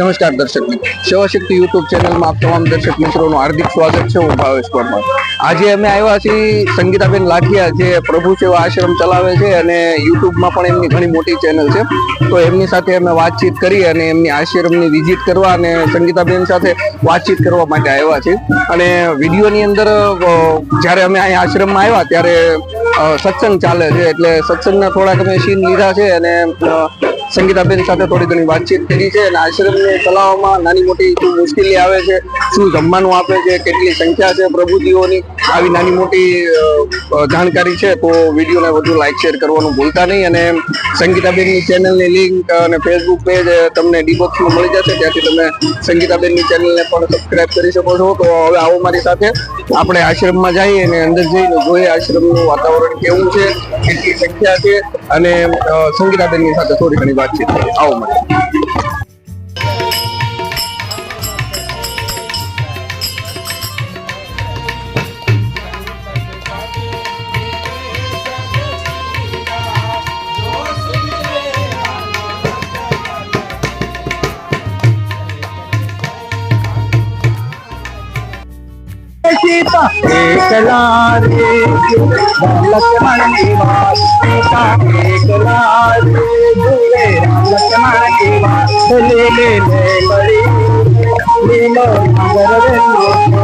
નમસ્કાર દર્શક મિત્રો. સેવા શક્તિ યુટ્યુબ ચેનલમાં આપ તમામ દર્શક મિત્રોનું હાર્દિક સ્વાગત છે હું ભાવેશ આજે અમે આવ્યા છીએ સંગીતાબેન લાઠિયા, જે પ્રભુ સેવા આશ્રમ ચલાવે છે અને યુટ્યુબમાં પણ એમની ઘણી મોટી ચેનલ છે. તો એમની સાથે અમે વાતચીત કરી અને એમની આશ્રમની વિઝિટ કરવા અને સંગીતાબેન સાથે વાતચીત કરવા માટે આવ્યા છીએ. અને વિડીયોની અંદર જ્યારે અમે અહીં આશ્રમમાં આવ્યા ત્યારે સત્સંગ ચાલે છે. એટલે સત્સંગના થોડાક અમે સીન લીધા છે અને સંગીતાબેન સાથે થોડી ઘણી વાતચીત કરી છે અને આશ્રમને ચલાવવામાં નાની મોટી શું મુશ્કેલી આવે છે. શું જમવાનું આપે છે? કેટલી સંખ્યા છે પ્રભુજીઓની? આવી નાની મોટી જાણકારી છે, તો વિડીયોને વધુ લાઇક શેર કરવાનું ભૂલતા નહીં. અને સંગીતાબેનની ચેનલની લિંક અને ફેસબુક પેજ તમને ડીબોક્સમાં મળી જશે. ત્યાંથી તમે સંગીતાબેનની ચેનલને પણ સબસ્ક્રાઈબ કરી શકો છો. તો હવે આવો મારી સાથે આપણે આશ્રમમાં જઈએ અને અંદર જઈને જોઈએ આશ્રમનું વાતાવરણ કેવું છે, કેટલી સંખ્યા છે, અને સંગીતાબેનની સાથે થોડી ઘણી વાતચીત આવો મને एकला रे लक्ष्मण निवास सीता एकला रे झूले लक्ष्मण निवास ले ले ले बड़ी लीलो नगर रे लोको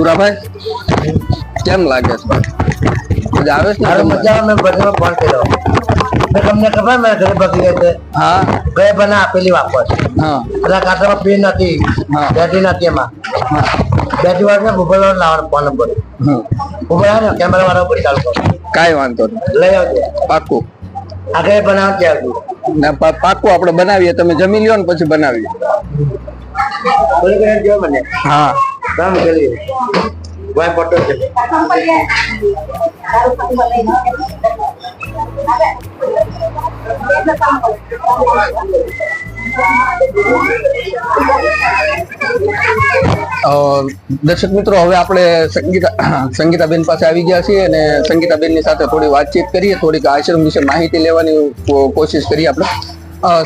સુરાભાઈ? કેમ લાગે છે? આવે છે અરે મજા આવે મેં બધામાં ફોન કર્યો. મેં તમને ખબર મેં ઘરે બગડી ગઈ હા. ગયે બને આપેલી વાપસ. હા. એટલે કાંટામાં પીન નથી. બેટરી નથી એમાં. બેટરી વાળા મોબાઈલ વાળો લાવવાનો ફોન નંબર મોબાઈલ આવે કેમેરા વાળો ઉપર ચાલુ કરો કાંઈ વાંધો નહીં. લઈ આવજો. પાકું. આગળ બનાવ ત્યાં આવજો ને પા- પાકું આપણે બનાવીએ તમે જમી લ્યો ને પછી બનાવીએ. બોલી કરીને જો મને. હા. કામ કરી વાય ફોટો છે દર્શક મિત્રો હવે આપણે સંગીતા સંગીતાબેન પાસે આવી ગયા છીએ અને સંગીતાબેનની સાથે થોડી વાતચીત કરીએ થોડીક આશ્રમ વિશે માહિતી લેવાની કોશિશ કરીએ આપણે.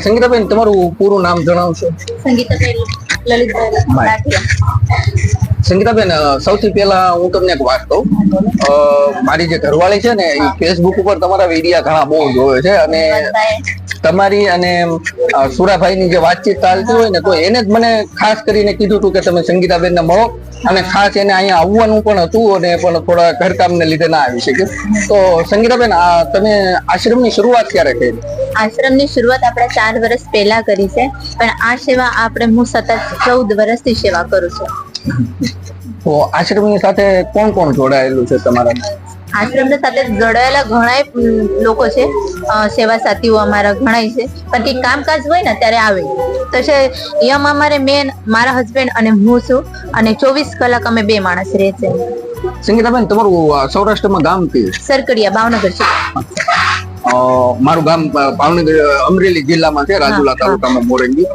સંગીતાબેન તમારું પૂરું નામ જણાવશો? સંગીતાબેન. લલિતભાઈ સંગીતાબેન સૌથી પહેલા હું તમને એક વાત કહું. મારી જે ઘરવાળી છે ને એ ફેસબુક ઉપર તમારા વિડીયા ઘણા બહુ જોવે છે અને તમારી અને સુરાભાઈની જે વાતચીત ચાલતી હોય ને, તો એને જ મને ખાસ કરીને કીધું હતું કે તમે સંગીતાબેનને મળો અને ખાસ એને અહીંયા આવવાનું પણ હતું અને પણ થોડા ઘરકામને લીધે ના આવી શક્યું. તો સંગીતાબેન, આ તમે આશ્રમની શરૂઆત ક્યારે કરી? આશ્રમની શરૂઆત આપણે ચાર વર્ષ પહેલા કરી છે, પણ આ સેવા આપણે હું સતત ચૌદ વર્ષથી સેવા કરું છું. તો આશ્રમની સાથે કોણ કોણ જોડાયેલું છે તમારા? આશ્રમની સાથે જોડાયેલા ઘણા લોકો છે. સેવા સાથીઓ અમારા ઘણા છે. પણ કંઈક કામકાજ હોય ને ત્યારે આવે. તો છે એમ અમારે મેન મારા હસબન્ડ અને હું છું. અને ચોવીસ કલાક અમે બે માણસ રહે છે. સંગીતાબેન તમારું સૌરાષ્ટ્રમાં ગામ કયું? સરકડિયા ભાવનગર છે. મારું ગામ ભાવનગર અમરેલી જિલ્લામાં છે રાજુલા તાલુકામાં મોરંગી.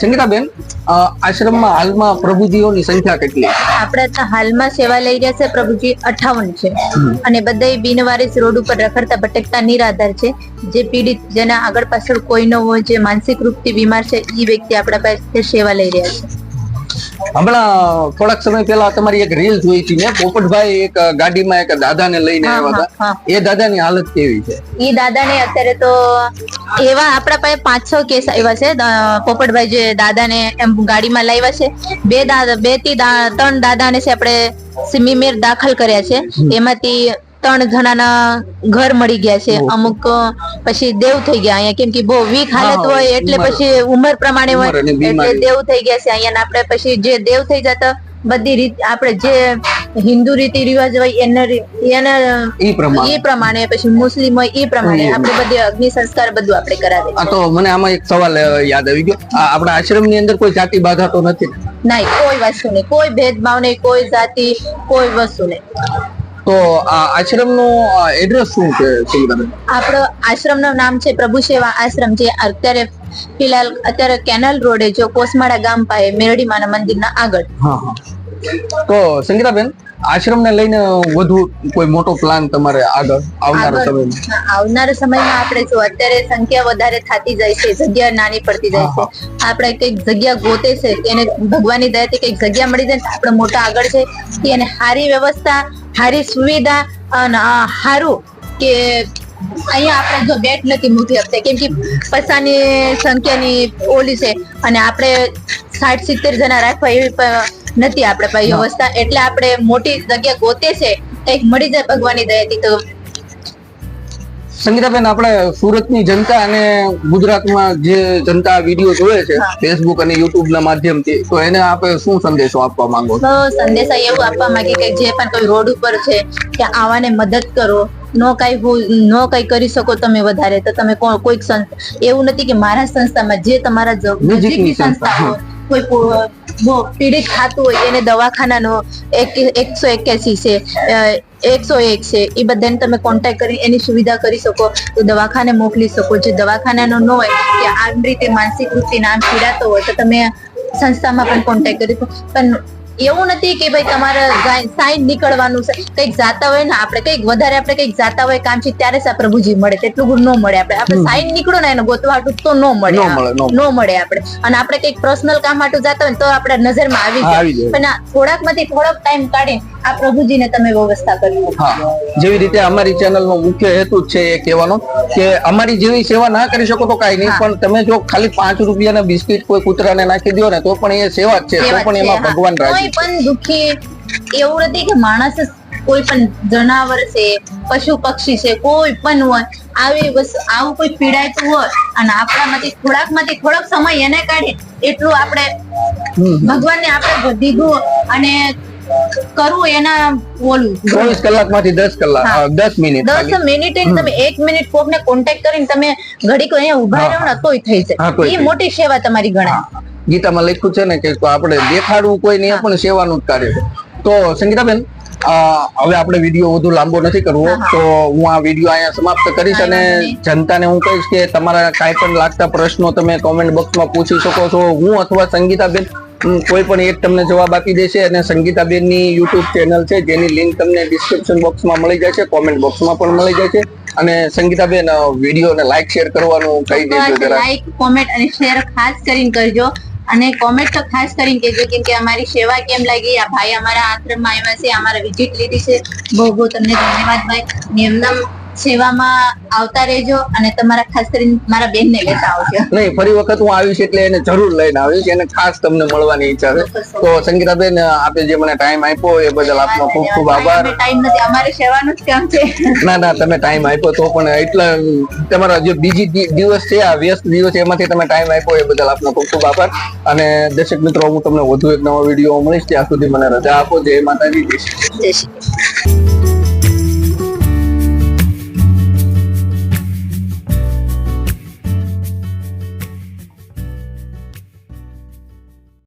સંગીતાબેન આશ્રમમાં હાલમાં પ્રભુજીઓની સંખ્યા કેટલી? આપણે તો હાલમાં સેવા લઈ રહ્યા છે પ્રભુજી અઠાવન છે. અને બધા બિનવારીસ રોડ ઉપર રખડતા ભટકતા નિરાધાર છે. જે પીડિત જેના આગળ પાછળ કોઈ ન હોય જે માનસિક રૂપથી બીમાર છે એ વ્યક્તિ આપણા પાસે સેવા લઈ રહ્યા છે. હમણાં થોડાક સમય પહેલા તમારી એક રીલ જોઈ હતી ને પોપટભાઈ એક ગાડીમાં એક દાદાને લઈને આવ્યા. હતા. એ દાદાની હાલત કેવી છે? એ દાદાને અત્યારે તો એવા આપણા પાસે પાંચ છ કેસ આવ્યા છે. પોપટભાઈ જે દાદાને એમ ગાડીમાં લાવ્યા છે. બે દાદા બેથી ત્રણ દાદાને છે આપણે સિમીમેર દાખલ કર્યા છે. એમાંથી ત્રણ જણાના ઘર મળી ગયા છે. અમુક પછી દેવ થઈ ગયા અહીંયા. કેમ કે બહુ વીક હાલત હોય એટલે પછી ઉંમર પ્રમાણે હોય એટલે દેવ થઈ ગયા છે અહીંયા. આપણે પછી જે દેવ થઈ જતા બધી રીત આપણે જે હિન્દુ રીતિ રિવાજ હોય એના એના પ્રમાણે. એ પ્રમાણે પછી મુસ્લિમ હોય એ પ્રમાણે આપણે બધી અગ્નિ સંસ્કાર બધું આપણે કરાવીએ. આ તો મને આમાં એક સવાલ યાદ આવી ગયો. આપણા આશ્રમની અંદર કોઈ જાતિ બાધા તો નથી ના? કોઈ વસ્તુ નહીં. કોઈ ભેદભાવ નહીં કોઈ જાતિ કોઈ વસ્તુ નહીં. તો આશ્રમનું એડ્રેસ શું છે સંગીતાબેન આપણો આશ્રમનું નામ છે પ્રભુ સેવા આશ્રમ જે અત્યારે ફિલહાલ અત્યારે કેનલ રોડે જો કોસમાળા ગામ પાસે મેરડીમાના મંદિરના આગળ. તો સંગીતાબેન આશ્રમને લઈને વધુ કોઈ મોટો પ્લાન તમારે આગળ આવનારા સમય સમયમાં? આવનારા સમયમાં આપણે જો અત્યારે સંખ્યા વધારે થતી જાય છે જગ્યા નાની પડતી જાય છે આપણે કંઈક જગ્યા ગોતે છે એને ભગવાનની દયાથી કંઈક જગ્યા મળી જાય આપણે મોટા આગળ છે એને સારી વ્યવસ્થા સારી સુવિધા અને સારું કે અહીંયા આપણે જો બેટ નથી મૂકી શકતા. કેમ કે પૈસાની સંખ્યાની ઓલી છે અને આપણે સાઠ સિત્તેર જણા રાખવા એવી નથી આપણે વ્યવસ્થા. એટલે આપણે મોટી જગ્યા ગોતે છે કંઈક મળી જાય ભગવાનની દયાથી તો સંગીતાબેન આપણે સુરતની જનતા અને ગુજરાતમાં જે જનતા વીડિયો જોવે છે ફેસબુક અને યુટ્યુબ ના માધ્યમથી તો એને આપણે શું સંદેશો આપવા માંગો છો? તો એવું આપવા માંગે કે જે પણ કોઈ રોડ ઉપર છે કે આવાને મદદ કરો નો કઈ નો કઈ કરી શકો તમે વધારે તો તમે કોઈક સંસ્થા એવું નથી કે મારા સંસ્થામાં જે તમારા નજીકની સંસ્થા હોય કોઈ પીડિત ખાતું હોય એને દવાખાનાનો એક, એકસો એક્યાસી છે એકસો એક છે, એ બધાને તમે કોન્ટેક્ટ કરી એની સુવિધા કરી શકો, તો દવાખાને મોકલી શકો. જે દવાખાનાનો ન હોય, કે આમ રીતે માનસિક વૃત્તિ નામ પીડાતો હોય, તો તમે સંસ્થામાં પણ કોન્ટેક્ટ કરી શકો. પણ એવું નથી કે ભાઈ તમારે સાઈન નીકળવાનું છે. કંઈક જાતા હોય ને આપણે કંઈક વધારે આપણે કંઈક જાતા હોય કામ છે ત્યારે જ પ્રભુજી મળે તેટલું ગુણ ન મળે આપણે. આપણે સાઈન નીકળો ને એનો ગોતવાટું તો ન મળે. ન મળે, ન ન મળે આપણે. અને આપણે કંઈક પર્સનલ કામ માટે જાતા હોય તો આપણે નજરમાં આવી જાય. પણ થોડાકમાંથી થોડોક ટાઈમ કાઢી આ પ્રભુજીને તમે વ્યવસ્થા કરી હા. જેવી રીતે અમારી ચેનલ નો મુખ્ય હેતુ છે એ કહેવાનો કે અમારી જેવી સેવા ના કરી શકો તો કઈ નહીં પણ તમે જો ખાલી પાંચ રૂપિયાના બિસ્કિટ કોઈ કૂતરાને નાખી દો ને તો પણ એ સેવા જ છે. તો પણ એમાં ભગવાન રાજી પણ દુખી એવું નથી કે માણસ કોઈ પણ જનાવર છે પશુ પક્ષી છે કોઈ પણ હોય આવી વસ્તુ આવું કોઈ પીડાયતું હોય અને આપણામાંથી થોડાકમાંથી થોડોક સમય એને કાઢી એટલું આપણે ભગવાનને આપણે દીધું અને કરવું એના ઓલું ચોવીસ કલાકમાંથી દસ કલાક દસ મિનિટ દસ મિનિટ તમે એક મિનિટ કોકને કોન્ટેક્ટ કરીને તમે ઘડીક અહીંયા ઊભા રહો ને તોય થઈ જાય. એ મોટી સેવા તમારી ગણાય. ગીતામાં લખ્યું છે ને કે આપણે દેખાડવું કોઈ નહીં પણ સેવાનું જ કાર્ય તો સંગીતાબેન હવે આપણે વીડિયો વધુ લાંબો નથી કરવો. તો હું આ વીડિયો અહીંયા સમાપ્ત કરીશ અને. જનતાને હું કહીશ કે તમારા કાંઈ પણ લાગતા પ્રશ્નો તમે કોમેન્ટ બોક્સમાં પૂછી શકો છો. હું અથવા સંગીતાબેન કોઈ પણ એક તમને જવાબ આપી દેશે અને સંગીતાબેનની યુટ્યુબ ચેનલ છે જેની લિંક તમને ડિસ્ક્રિપ્શન બોક્સમાં મળી જાય છે કોમેન્ટ બોક્સમાં પણ મળી જાય છે અને સંગીતાબેન વિડીયોને લાઈક શેર કરવાનું કહી દેજો જરા લાઈક કોમેન્ટ અને શેર ખાસ કરીને કરજો. અને કોમેન્ટ તો ખાસ કરીને કહેજો કેમ કે અમારી સેવા કેમ લાગી? આ ભાઈ અમારા આશ્રમમાં આવ્યા છે અમારા વિઝિટ લીધી છે. બહુ બહુ તમને ધન્યવાદ ભાઈ. એમના સેવામાં આવતા રહેજો અને તમારા ખાસ કરીને મારા બેનને લેતા આવજો. નહીં ફરી વખત હું આવીશ એટલે એને જરૂર લઈને આવીશ. એને ખાસ તમને મળવાની ઈચ્છા છે. તો સંગીતાબેન આપે જે મને ટાઈમ આપ્યો એ બદલ આપનો ખૂબ ખૂબ આભાર. ટાઈમ નથી. અમારે સેવાનું જ કામ છે. ના ના તમે ટાઈમ આપ્યો તો પણ એટલા તમારા જે બીજી દિવસ છે આ વ્યસ્ત દિવસ એમાંથી તમે ટાઈમ આપ્યો એ બદલ આપનો ખૂબ ખૂબ આભાર. અને દર્શક મિત્રો હું તમને વધુ એક નવો વીડિયો મળીશ. ત્યાં સુધી મને રજા આપો. જય માતાજી. જય શ્રી